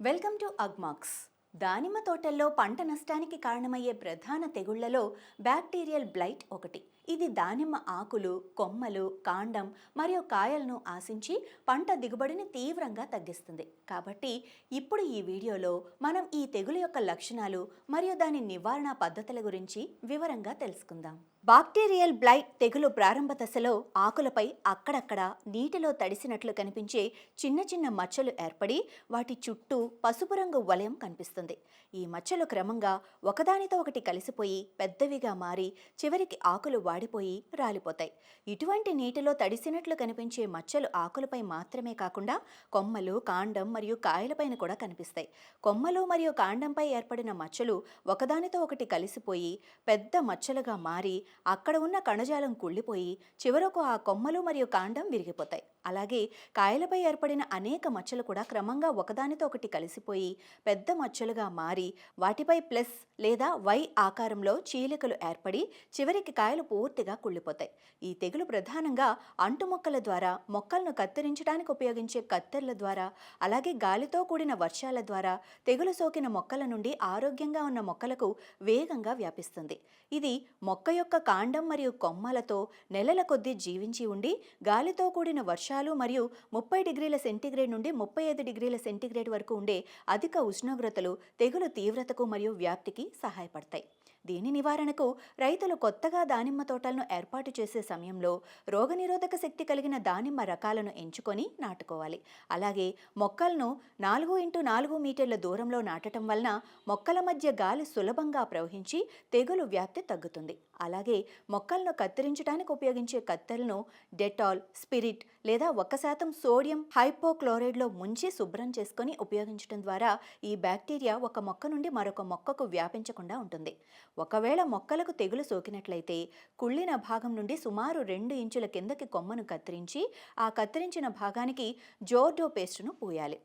Welcome to Agmax. దానిమ్మ తోటల్లో పంట నష్టానికి కారణమయ్యే ప్రధాన తెగుళ్ళలో బ్యాక్టీరియల్ బ్లైట్ ఒకటి. ఇది దానిమ్మ ఆకులు కొమ్మలు కాండం మరియు కాయలను ఆశించి పంట దిగుబడిని తీవ్రంగా తగ్గిస్తుంది. కాబట్టి ఇప్పుడు ఈ వీడియోలో మనం ఈ తెగులు యొక్క లక్షణాలు మరియు దాని నివారణ పద్ధతుల గురించి వివరంగా తెలుసుకుందాం. బాక్టీరియల్ బ్లైట్ తెగులు ప్రారంభ దశలో ఆకులపై అక్కడక్కడ నీటిలో తడిసినట్లు కనిపించే చిన్న చిన్న మచ్చలు ఏర్పడి వాటి చుట్టూ పసుపు రంగు వలయం కనిపిస్తుంది. ఈ మచ్చలు క్రమంగా ఒకదానితో ఒకటి కలిసిపోయి పెద్దవిగా మారి చివరికి ఆకులు వాడిపోయి రాలిపోతాయి. ఇటువంటి నీటిలో తడిసినట్లు కనిపించే మచ్చలు ఆకులపై మాత్రమే కాకుండా కొమ్మలు కాండం మరియు కాయలపైన కూడా కనిపిస్తాయి. కొమ్మలు మరియు కాండంపై ఏర్పడిన మచ్చలు ఒకదానితో ఒకటి కలిసిపోయి పెద్ద మచ్చలుగా మారి అక్కడ ఉన్న కణజాలం కుళ్ళిపోయి చివరకు ఆ కొమ్మలు మరియు కాండం విరిగిపోతాయి. అలాగే కాయలపై ఏర్పడిన అనేక మచ్చలు కూడా క్రమంగా ఒకదానితో ఒకటి కలిసిపోయి పెద్ద మచ్చలుగా మారి వాటిపై ప్లస్ లేదా వై ఆకారంలో చీలికలు ఏర్పడి చివరికి కాయలు పూర్తిగా కుళ్ళిపోతాయి. ఈ తెగులు ప్రధానంగా అంటు మొక్కల ద్వారా మొక్కలను కత్తిరించడానికి ఉపయోగించే కత్తెర్ల ద్వారా అలాగే గాలితో కూడిన వర్షాల ద్వారా తెగులు సోకిన మొక్కల నుండి ఆరోగ్యంగా ఉన్న మొక్కలకు వేగంగా వ్యాపిస్తుంది. ఇది మొక్క యొక్క కాండం మరియు కొమ్మలతో నెలల కొద్దీ జీవించి ఉండి గాలితో కూడిన వర్షాలు మరియు ముప్పై డిగ్రీల సెంటీగ్రేడ్ నుండి ముప్పై ఐదు డిగ్రీల సెంటీగ్రేడ్ వరకు ఉండే అధిక ఉష్ణోగ్రతలు తెగులు తీవ్రతకు మరియు వ్యాప్తికి సహాయపడతాయి. దీని నివారణకు రైతులు కొత్తగా దానిమ్మ తోటలను ఏర్పాటు చేసే సమయంలో రోగనిరోధక శక్తి కలిగిన దానిమ్మ రకాలను ఎంచుకొని నాటుకోవాలి. అలాగే మొక్కలను నాలుగు ఇంటూ నాలుగు మీటర్ల దూరంలో నాటడం వలన మొక్కల మధ్య గాలి సులభంగా ప్రవహించి తెగులు వ్యాప్తి తగ్గుతుంది. అలాగే మొక్కలను కత్తిరించడానికి ఉపయోగించే కత్తెలను డెటాల్ స్పిరిట్ లేదా ఒక శాతం సోడియం హైపోక్లోరైడ్లో ముంచి శుభ్రం చేసుకొని ఉపయోగించడం ద్వారా ఈ బ్యాక్టీరియా ఒక మొక్క నుండి మరొక మొక్కకు వ్యాపించకుండా ఉంటుంది. ఒకవేళ మొక్కలకు తెగులు సోకినట్లయితే కుళ్ళిన భాగం నుండి సుమారు రెండు ఇంచుల కిందకి కొమ్మను కత్తిరించి ఆ కత్తిరించిన భాగానికి జోర్డో పేస్టును పూయాలి.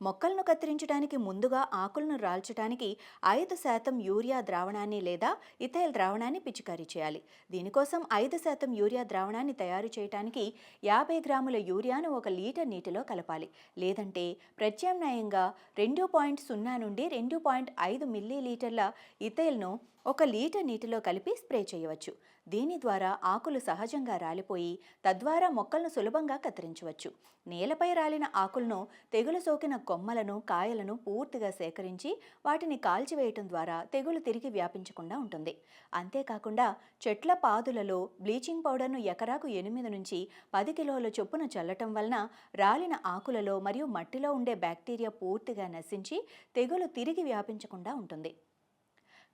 మొక్కలను కత్తిరించడానికి ముందుగా ఆకులను రాల్చడానికి ఐదు శాతం యూరియా ద్రావణాన్ని లేదా ఇథైల్ ద్రావణాన్ని పిచికారీ చేయాలి. దీనికోసం ఐదు శాతం యూరియా ద్రావణాన్ని తయారు చేయడానికి యాభై గ్రాముల యూరియాను ఒక లీటర్ నీటిలో కలపాలి. లేదంటే ప్రత్యామ్నాయంగా రెండు పాయింట్ సున్నా నుండి రెండు పాయింట్ ఐదు మిల్లీ లీటర్ల ఇథైల్ను ఒక లీటర్ నీటిలో కలిపి స్ప్రే చేయవచ్చు. దీని ద్వారా ఆకులు సహజంగా రాలిపోయి తద్వారా మొక్కలను సులభంగా కత్తిరించవచ్చు. నేలపై రాలిన ఆకులను తెగులు సోకిన కొమ్మలను కాయలను పూర్తిగా సేకరించి వాటిని కాల్చివేయటం ద్వారా తెగులు తిరిగి వ్యాపించకుండా ఉంటుంది. అంతేకాకుండా చెట్ల పాదులలో బ్లీచింగ్ పౌడర్ను ఎకరాకు ఎనిమిది నుంచి పది కిలోల చొప్పున చల్లటం వలన రాలిన ఆకులలో మరియు మట్టిలో ఉండే బ్యాక్టీరియా పూర్తిగా నశించి తెగులు తిరిగి వ్యాపించకుండా ఉంటుంది.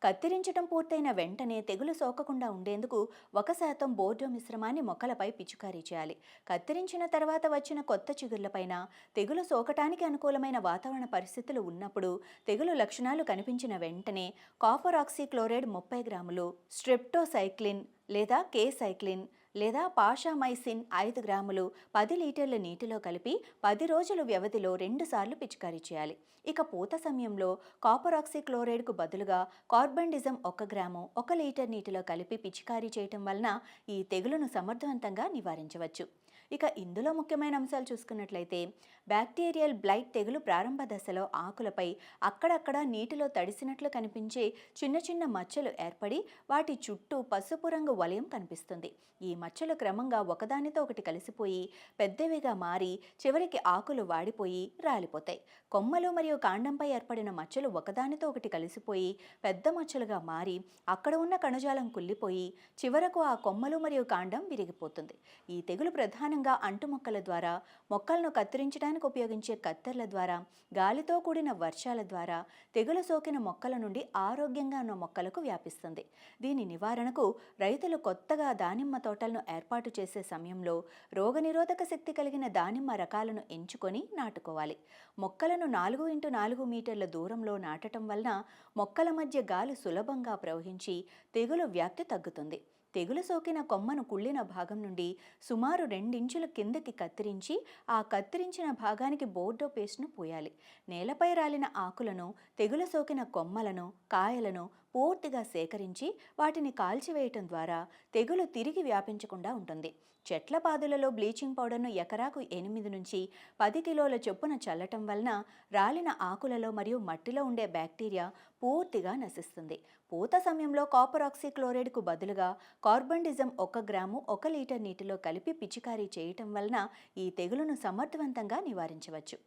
కత్తిరించడం పూర్తయిన వెంటనే తెగులు సోకకుండా ఉండేందుకు ఒక శాతం బోర్డో మిశ్రమాన్ని మొక్కలపై పిచికారీ చేయాలి. కత్తిరించిన తర్వాత వచ్చిన కొత్త చిగుర్లపైన తెగులు సోకటానికి అనుకూలమైన వాతావరణ పరిస్థితులు ఉన్నప్పుడు తెగులు లక్షణాలు కనిపించిన వెంటనే కాపర్ ఆక్సీక్లోరైడ్ ముప్పై గ్రాములు స్ట్రెప్టోసైక్లిన్ లేదా కేసైక్లిన్ లేదా పాషామైసిన్ ఐదు గ్రాములు పది లీటర్ల నీటిలో కలిపి పది రోజుల వ్యవధిలో రెండుసార్లు పిచికారీ చేయాలి. ఇక పూత సమయంలో కాపరాక్సిక్లోరైడ్కు బదులుగా కార్బండిజం ఒక గ్రాము ఒక లీటర్ నీటిలో కలిపి పిచికారీ చేయటం వలన ఈ తెగులును సమర్థవంతంగా నివారించవచ్చు. ఇక ఇందులో ముఖ్యమైన అంశాలు చూసుకున్నట్లయితే బ్యాక్టీరియల్ బ్లైట్ తెగులు ప్రారంభ దశలో ఆకులపై అక్కడక్కడ నీటిలో తడిసినట్లు కనిపించే చిన్న చిన్న మచ్చలు ఏర్పడి వాటి చుట్టూ పసుపు రంగు వలయం కనిపిస్తుంది. ఈ మచ్చలు క్రమంగా ఒకదానితో ఒకటి కలిసిపోయి పెద్దవిగా మారి చివరికి ఆకులు వాడిపోయి రాలిపోతాయి. కొమ్మలు మరియు కాండంపై ఏర్పడిన మచ్చలు ఒకదానితో ఒకటి కలిసిపోయి పెద్ద మచ్చలుగా మారి అక్కడ ఉన్న కణజాలం కుళ్ళిపోయి చివరకు ఆ కొమ్మలు మరియు కాండం విరిగిపోతుంది. ఈ తెగులు ప్రధానంగా అంటుమొక్కల ద్వారా మొక్కలను కత్తిరించడానికి ఉపయోగించే కత్తెర్ల ద్వారా గాలితో కూడిన వర్షాల ద్వారా తెగులు సోకిన మొక్కల నుండి ఆరోగ్యంగా ఉన్న మొక్కలకు వ్యాపిస్తుంది. దీని నివారణకు రైతులు కొత్తగా దానిమ్మ తోటలను ఏర్పాటు చేసే సమయంలో రోగనిరోధక శక్తి కలిగిన దానిమ్మ రకాలను ఎంచుకొని నాటుకోవాలి. మొక్కలను నాలుగు ఇంటూ నాలుగు మీటర్ల దూరంలో నాటటం వలన మొక్కల మధ్య గాలి సులభంగా ప్రవహించి తెగులు వ్యాప్తి తగ్గుతుంది. తెగులు సోకిన కొమ్మను కుళ్ళిన భాగం నుండి సుమారు రెండించుల కిందకి కత్తిరించి ఆ కత్తిరించిన భాగానికి బోర్డో పేస్ట్ను పోయాలి. నేలపై రాలిన ఆకులను తెగులు సోకిన కొమ్మలను కాయలను పూర్తిగా సేకరించి వాటిని కాల్చివేయటం ద్వారా తెగులు తిరిగి వ్యాపించకుండా ఉంటుంది. చెట్ల పాదులలో బ్లీచింగ్ పౌడర్ను ఎకరాకు ఎనిమిది నుంచి పది కిలోల చొప్పున చల్లటం వలన రాలిన ఆకులలో మరియు మట్టిలో ఉండే బ్యాక్టీరియా పూర్తిగా నశిస్తుంది. పూత సమయంలో కాపర్ ఆక్సిక్లోరైడ్కు బదులుగా కార్బండిజం ఒక గ్రాము ఒక లీటర్ నీటిలో కలిపి పిచికారీ చేయటం వలన ఈ తెగులును సమర్థవంతంగా నివారించవచ్చు.